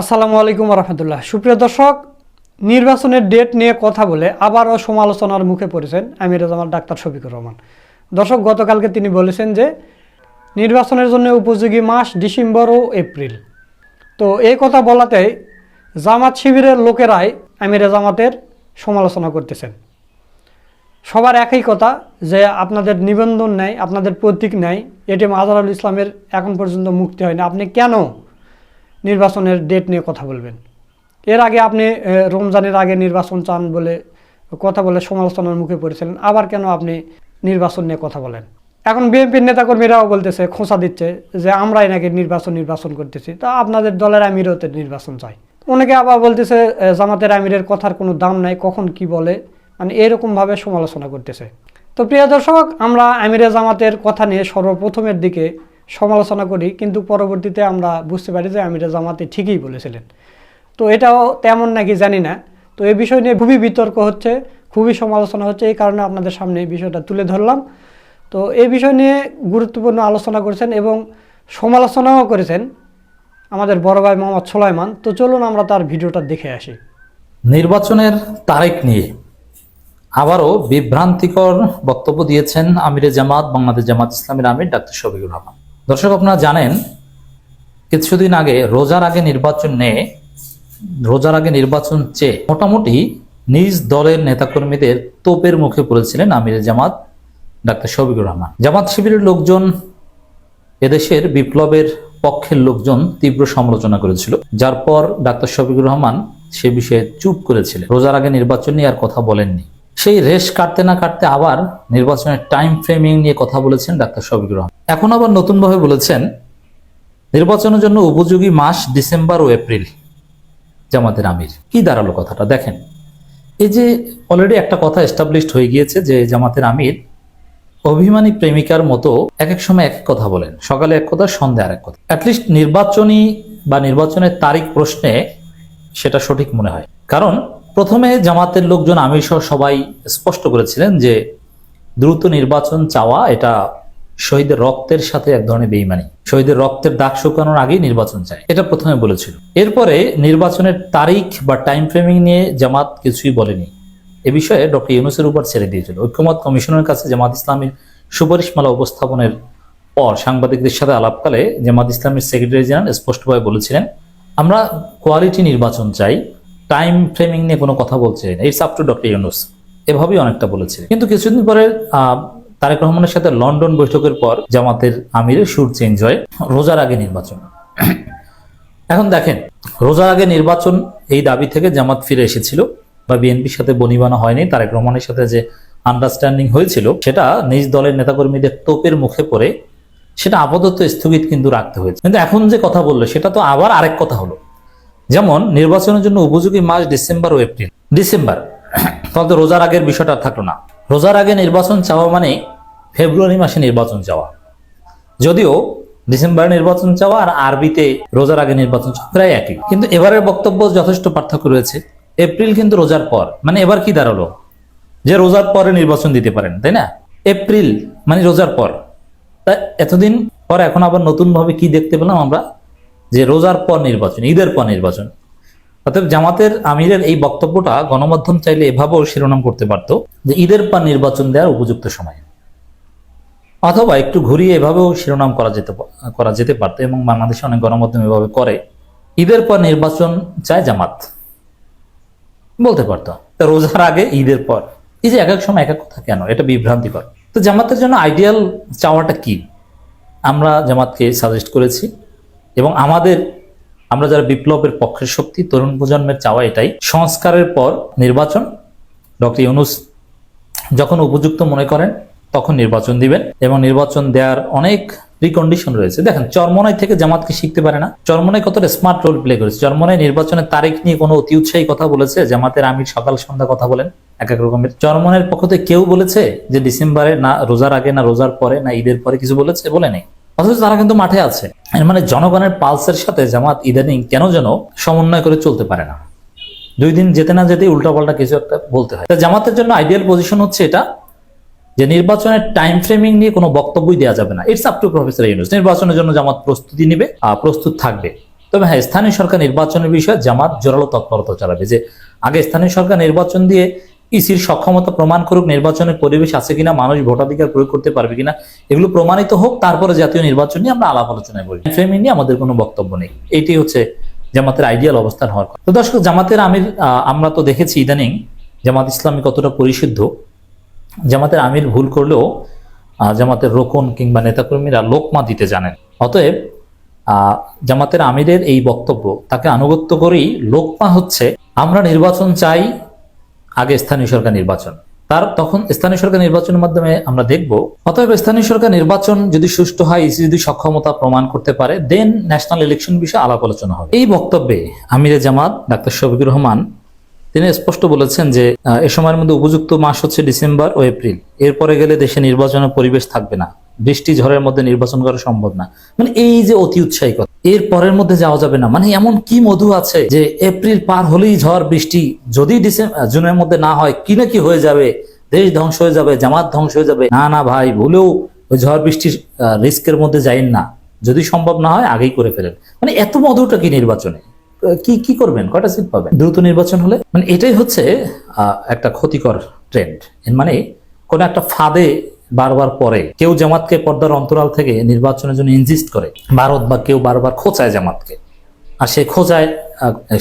আসসালামু আলাইকুম রহমতুল্লাহ। সুপ্রিয় দর্শক, নির্বাচনের ডেট নিয়ে কথা বলে আবারও সমালোচনার মুখে পড়েছেন আমির জামাল ডাক্তার শফিকুর রহমান। দর্শক, গতকালকে তিনি বলেছেন যে, নির্বাচনের জন্য উপযোগী মাস ডিসেম্বর ও এপ্রিল। তো এই কথা বলাতেই জামাত শিবিরের লোকেরাই আমির জামাতের সমালোচনা করতেছেন। সবার একই কথা যে, আপনাদের নিবন্ধন নেই, আপনাদের প্রতীক নেই এটিএম আজহারুল ইসলামের এখন পর্যন্ত মুক্তি হয়নি। আপনি কেন নির্বাচনের ডেট নিয়ে কথা বলবেন। এর আগে আপনি রমজানের আগে নির্বাচন চান বলে কথা বলে সমালোচনার মুখে পড়েছিলেন, আবার কেন আপনি নির্বাচন নিয়ে কথা বলেন? এখন বিএনপির নেতাকর্মীরাও বলতেছে, খোঁচা দিচ্ছে যে আমরাই নাকি নির্বাচন নির্বাচন করতেছি। তা আপনাদের দলের আমিরও নির্বাচন চাই। অনেকে আবার বলতেছে জামাতের আমিরের কথার কোনো দাম নাই, কখন কি বলে? মানে এরকমভাবে সমালোচনা করতেছে। তো প্রিয় দর্শক, আমরা আমিরে জামাতের কথা নিয়ে সর্বপ্রথমের দিকে সমালোচনা করি, কিন্তু পরবর্তীতে আমরা বুঝতে পারি যে আমিরা জামাতে ঠিকই বলেছিলেন। তো এটাও তেমন নাকি জানি না। তো এই বিষয় নিয়ে খুবই বিতর্ক হচ্ছে, খুবই সমালোচনা হচ্ছে, এই কারণে আপনাদের সামনে এই বিষয়টা তুলে ধরলাম। তো এই বিষয় নিয়ে গুরুত্বপূর্ণ আলোচনা করেছেন এবং সমালোচনাও করেছেন আমাদের বড় ভাই মোহাম্মদ সোলাইমান। তো চলুন আমরা তার ভিডিওটা দেখে আসি। নির্বাচনের তারিখ নিয়ে আবারও বিভ্রান্তিকর বক্তব্য দিয়েছেন আমিরে জামাত, বাংলাদেশ জামাত ইসলামের আমির ডাক্তার শফিকুর রহমান। দর্শক, আপনারা জানেন, কিছুদিন আগে, রোজার আগে নির্বাচন নিয়ে রোজার আগে নির্বাচন চেয়ে মোটামুটি নিজ দলের নেতাকর্মীদের তোপের মুখে পড়েছিলেন আমিরে জামাত ডাক্তার শফিকুর রহমান। জামাত শিবিরের লোকজন, এদেশের বিপ্লবের পক্ষের লোকজন তীব্র সমালোচনা করেছিল, যার পর ডাক্তার শফিকুর রহমান সে বিষয়ে চুপ করেছিলেন। রোজার আগে নির্বাচন নিয়ে আর কথা বলেননি। সেই রেশ কাটতে না কাটতে আবার নির্বাচনের টাইম ফ্রেমিং নিয়ে কথা বলেছেন ডাক্তার শফিকুর রহমান। এখন আবার নতুনভাবে বলেছেন, নির্বাচনের জন্য উপযোগী মাস ডিসেম্বর ও এপ্রিল, জামাতের আমির। কি দাঁড়াল কথাটা? দেখেন, এই যে অলরেডি একটা কথা এস্টাবলিশড হয়ে গিয়েছে যে জামাতের আমির অভিমানী প্রেমিকার মতো এক এক সময় এক এক কথা বলেন। সকালে এক কথা, সন্ধ্যে আর এক কথা অ্যাটলিস্ট নির্বাচনী বা নির্বাচনের তারিখ প্রশ্নে সেটা সঠিক মনে হয়। কারণ প্রথমে জামাতের লোকজন আমির সহ সবাই স্পষ্ট করেছিলেন যে দ্রুত নির্বাচন চাওয়া এটা শহীদের রক্তের সাথে এক ধরনের বেইমানি। শহীদের রক্তের দাগ শুকানোর আগেই নির্বাচন চাই। এটা প্রথমে বলেছিল। এরপরে নির্বাচনের তারিখ বা টাইম ফ্রেমিং নিয়ে জামাত কিছুই বলেনি। এ বিষয়ে ডক্টর ইউনুসের উপর ছেড়ে দিয়েছিল। ঐক্যমত কমিশনের কাছে জামাত ইসলামের সুপারিশমালা উপস্থাপনের পর সাংবাদিকদের সাথে আলাপকালে জামাত ইসলামের সেক্রেটারি জেনারেল স্পষ্টভাবে বলেছিলেন, আমরা কোয়ালিটি নির্বাচন চাই টাইম ফ্রেমিং নিয়ে কোনো কথা বলছে না it's up to doctor Yunus এভাবেই অনেকটা বলেছে কিন্তু কিছুদিন পরে তারেক রহমানের সাথে লন্ডন বৈঠকের পর জামাতের আমিরের সুর চেঞ্জ হয় রোজার আগে নির্বাচন। এখন দেখেন, রোজার আগে নির্বাচন এই দাবি থেকে জামাত ফিরে এসেছিল বা বিএনপির সাথে বনিবানা হয়নি। তারেক রহমানের সাথে যে আন্ডারস্ট্যান্ডিং হয়েছিল, সেটা নিজ দলের নেতাকর্মীদের তোপের মুখে পড়ে সেটা আপাতত স্থগিত কিন্তু রাখতে হয়েছে। কিন্তু এখন যে কথা বলল, সেটা তো আবার আরেক কথা হলো। যেমন নির্বাচনের জন্য উপযোগী মাস ডিসেম্বর ও এপ্রিল। ডিসেম্বর তাহলে রোজার আগের বিষয়টা থাকল না। রোজার আগে নির্বাচন চাওয়া মানে ফেব্রুয়ারি মাসে নির্বাচন চাওয়া। যদিও ডিসেম্বরে নির্বাচন চাওয়া আর আরবিতে রোজার আগে নির্বাচন চাওয়া প্রায় একই। কিন্তু এবারের বক্তব্য যথেষ্ট পার্থক্য রয়েছে। এপ্রিল কিন্তু রোজার পর। মানে এবার কি দাঁড়াল? যে রোজার পরে নির্বাচন দিতে পারেন, তাই না? এপ্রিল মানে রোজার পর। তা এতদিন পর এখন আবার নতুন ভাবে কি দেখতে পেলাম আমরা? যে রোজার পর নির্বাচন, ঈদের পর নির্বাচন। অর্থাৎ জামাতের আমিরের এই বক্তব্যটা গণমাধ্যম চাইলে এভাবেও শিরোনাম করতে পারতো যে ঈদের পর নির্বাচন দেওয়ার উপযুক্ত সময়। অথবা একটু ঘুরিয়ে এভাবেও শিরোনাম করা যেতে করা যেতে পারতো এবং বাংলাদেশে অনেক গণমাধ্যম এভাবে করে, ঈদের পর নির্বাচন চায় জামাত। বলতে পারতো রোজার আগে, ঈদের পর? এই যে এক এক সময় এক এক কথা কেন? এটা বিভ্রান্তিকর। তো জামাতের জন্য আইডিয়াল চাওয়াটা কি? আমরা জামাতকে সাজেস্ট করেছি এবং আমাদের, আমরা যারা বিপ্লবের পক্ষের শক্তি, তরুণ প্রজন্মের চাওয়া এটাই। সংস্কারের পর নির্বাচন, ডক্টর ইউনুস যখন উপযুক্ত মনে করেন, তখন নির্বাচন দিবেন এবং নির্বাচন দেওয়ার অনেক প্রিকন্ডিশন রয়েছে। দেখেন, চরমনাই থেকে জামাতকে শিখতে পারে না? চরমনাই কতটা স্মার্ট রোল প্লে করেছে। চরমনাই নির্বাচনের তারিখ নিয়ে কোনো অতি উৎসাহী কথা বলেছে? জামাতের আমির সকাল সন্ধ্যা কথা বলেন, এক এক রকমের। চরমনের পক্ষ থেকে কেউ বলেছে যে, ডিসেম্বরে না রোজার আগে, না রোজার পরে, না ঈদের পরে কিছু বলেছে? বলে নেই। অথচ তারা কিন্তু মাঠে আছে। মানে জনগণের পালসের সাথে জামাত ইদানিং কেন যেন সমন্বয় করে চলতে পারে না। দুই দিন যেতে না যেতেই উল্টাপাল্টা কিছু একটা বলতে হয়। জামাতের জন্য আইডিয়াল পজিশন হচ্ছে এটা, যে নির্বাচনের টাইম ফ্রেমিং নিয়ে কোনো বক্তব্যই দেওয়া যাবে না। It's up to professor Yunus নির্বাচনের জন্য জামাত প্রস্তুতি নেবে আর প্রস্তুত থাকবে। তবে হ্যাঁ স্থানীয় সরকার নির্বাচনের বিষয়ে জামাত জোরালো তৎপরতা চালাবে, যে আগে স্থানীয় সরকার নির্বাচন দিয়ে ইসির সক্ষমতা প্রমাণ করুক নির্বাচনের পরিবেশ আছে কিনা, মানুষ ভোটাধিকার প্রয়োগ করতে পারবে কিনা, এগুলো প্রমাণিত হোক, তারপরে জাতীয় নির্বাচন নিয়ে আমরা আলাপ আলোচনায় বলি। ফ্রেমিং নিয়ে আমাদের কোনো বক্তব্য নেই। এটি হচ্ছে জামাতের আইডিয়াল অবস্থান হওয়ার কথা। তো দর্শক, জামাতের আমির আমরা তো দেখেছি ইদানিং জামাত ইসলামী কতটা পরিশুদ্ধ। জামাতের আমির ভুল করলেও জামাতের রোকন কিংবা নেতাকর্মীরা লোকমা দিতে জানেন। অতএব জামাতের আমিরের এই বক্তব্য, তাকে আনুগত্য করেই লোকমা হচ্ছে, আমরা নির্বাচন চাই আগে স্থানীয় সরকার নির্বাচন। তার তখন স্থানীয় সরকার নির্বাচনের মাধ্যমে আমরা দেখব, অতএব স্থানীয় সরকার নির্বাচন যদি সুষ্ঠু হয়, ইসি যদি সক্ষমতা প্রমাণ করতে পারে দেন ন্যাশনাল ইলেকশন বিষয়ে আলাপ আলোচনা হবে। এই বক্তব্যে আমিরে জামাত, ডাক্তার শফিকুর রহমান, তিনি স্পষ্ট বলেছেন যে এ সময়ের মধ্যে উপযুক্ত মাস হচ্ছে ডিসেম্বর ও এপ্রিল। এরপরে গেলে দেশে নির্বাচনের পরিবেশ থাকবে না। বৃষ্টি ঝড়ের মধ্যে নির্বাচন করা সম্ভব না। মানে এই যে অতি উৎসাহী কথা এর পরের মধ্যে যাওয়া যাবে না। মানে এমন কি মধু আছে যে এপ্রিল পার হলেই ঝড়, বৃষ্টি যদি ডিসেম্বর জুনের মধ্যে না হয়, কি না কি হয়ে যাবে? দেশ ধ্বংস হয়ে যাবে, জামাত ধ্বংস হয়ে যাবে। না না ভাই, ভুলেও ওই ঝড়, বৃষ্টির রিস্কের মধ্যে যাইন না। যদি সম্ভব না হয়, আগেই করে ফেলেন। মানে এত মধুটা কি নির্বাচনে? কি কি করবেন? কটা সিট পাবেন? দ্রুত নির্বাচন হলে? মানে এটাই হচ্ছে একটা ক্ষতিকর ট্রেন্ড মানে কোন একটা ফাঁদে বারবার পরে, কেউ জামাতকে পর্দার অন্তরাল থেকে নির্বাচনের জন্য ইনজিস্ট করে, ভারত বা কেউ বারবার খোঁচায় জামাতকে। আর সেই খোঁচায়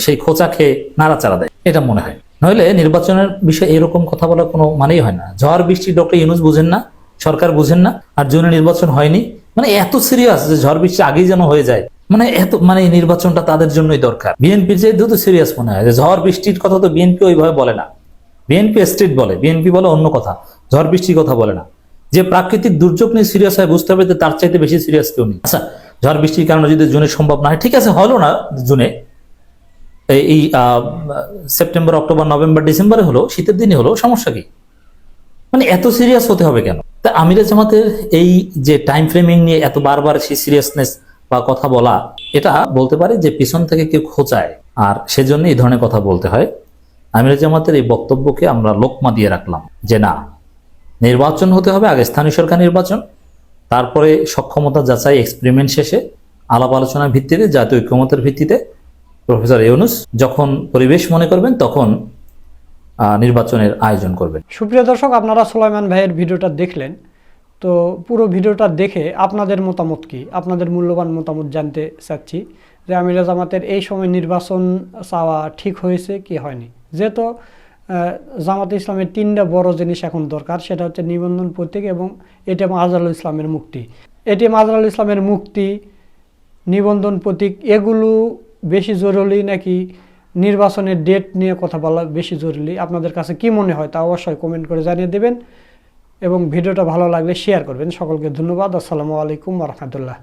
সেই খোঁচা খেয়ে নাড়াচাড়া দেয়, এটা মনে হয়। নইলে নির্বাচনের বিষয়ে এরকম কথা বলার কোনো মানেই হয় না। ঝড়, বৃষ্টি, ডক্টর ইউনুস বুঝেন না, সরকার বুঝেন না, আর জুনে নির্বাচন হয়নি মানে এত সিরিয়াস যে ঝড়, বৃষ্টি আগেই যেন হয়ে যায় মানে এত মানে নির্বাচনটা তাদের জন্যই দরকার। বিএনপির যে দ্রুত সিরিয়াস মনে হয়। যে ঝড়, বৃষ্টির কথা তো বিএনপি ওইভাবে বলে না। বিএনপি স্টেট বলে বিএনপি বলে অন্য কথা। ঝড়, বৃষ্টির কথা বলে না। যে প্রাকৃতিক দুর্যোগ নিয়ে সিরিয়াস হয় বুঝতে হবে যে তার চাইতে বেশি সিরিয়াস কেউ নেই। আচ্ছা ঝড় বৃষ্টির কারণে যদি জুনে সম্ভব না হয়, ঠিক আছে, হলো না জুনে। এই- সেপ্টেম্বর, অক্টোবর, নভেম্বর, ডিসেম্বরে হলো, শীতের দিনে হলো, সমস্যা কি? মানে এত সিরিয়াস হতে হবে কেন? তা আমিরা জামাতের এই যে টাইম ফ্রেমিং নিয়ে এত বারবার সেই সিরিয়াসনেস বা কথা বলা, এটা বলতে পারে যে পিছন থেকে কেউ খোঁচায়। আর সেজন্য এই ধরনের কথা বলতে হয়। আমিরা জামাতের এই বক্তব্যকে আমরা লোকমা দিয়ে রাখলাম যে না নির্বাচন হতে হবে, আগে স্থানীয় সরকার নির্বাচন, তারপরে সক্ষমতা যাচাই এক্সপেরিমেন্ট শেষে আলাপ আলোচনার ভিত্তিতে, জাতীয় ঐক্যমতের ভিত্তিতে প্রফেসর ইউনুস যখন পরিবেশ মনে করবেন তখন নির্বাচনের আয়োজন করবেন। সুপ্রিয় দর্শক, আপনারা সোলাইমান ভাইয়ের ভিডিওটা দেখলেন। তো পুরো ভিডিওটা দেখে আপনাদের মতামত কি? আপনাদের মূল্যবান মতামত জানতে চাচ্ছি যে আমিরা জামাতের এই সময় নির্বাচন চাওয়া ঠিক হয়েছে কি হয়নি? যেহেতু জামাতে ইসলামের তিনটা বড় জিনিস এখন দরকার, সেটা হচ্ছে নিবন্ধন প্রতীক এবং এটিএম আজহারুল ইসলামের মুক্তি। এটিএম আজহারুল ইসলামের মুক্তি, নিবন্ধন প্রতীক, এগুলো বেশি জরুরি নাকি নির্বাচনের ডেট নিয়ে কথা বলা বেশি জরুরি? আপনাদের কাছে কি মনে হয় তা অবশ্যই কমেন্ট করে জানিয়ে দেবেন এবং ভিডিওটা ভালো লাগলে শেয়ার করবেন। সকলকে ধন্যবাদ। আসসালামু আলাইকুম রহমতুল্লাহ।